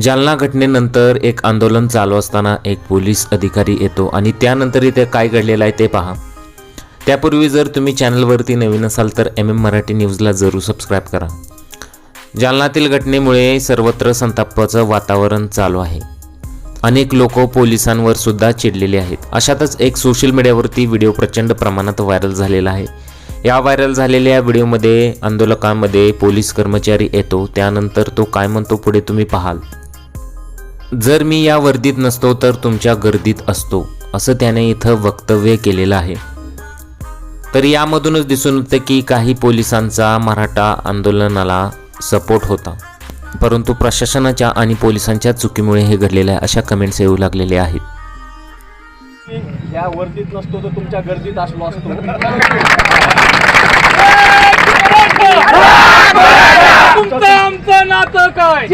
जालना घटनेनंतर एक आंदोलन चालू असताना एक पोलीस अधिकारी येतो आणि त्यानंतर इथे काय घडलेलं आहे ते पहा. त्यापूर्वी जर तुम्ही चॅनलवरती नवीन असाल तर एम एम मराठी न्यूजला जरूर सबस्क्राईब करा. जालनातील घटनेमुळे सर्वत्र संतापाचं वातावरण चालू आहे. अनेक लोक पोलिसांवर सुद्धा चिडलेले आहेत. अशातच एक सोशल मीडियावरती व्हिडिओ प्रचंड प्रमाणात व्हायरल झालेला आहे. या व्हायरल झालेल्या व्हिडिओमध्ये आंदोलकांमध्ये पोलीस कर्मचारी येतो त्यानंतर तो काय म्हणतो पुढे तुम्ही पाहाल. जर मी या वर्दीत नसतो तर तुमच्या गर्दीत असतो असं त्याने इथं वक्तव्य केलेलं आहे. तर यामधूनच दिसून येतं की काही पोलिसांचा मराठा आंदोलनाला सपोर्ट होता. परंतु प्रशासनाच्या आणि पोलिसांच्या चुकीमुळे हे घडलेलं आहे अशा कमेंट्स येऊ लागलेल्या आहेत. या वर्दीत नसतो तर तुमच्या गर्दीत असलो असतो. तुमचं आमचं नातं काय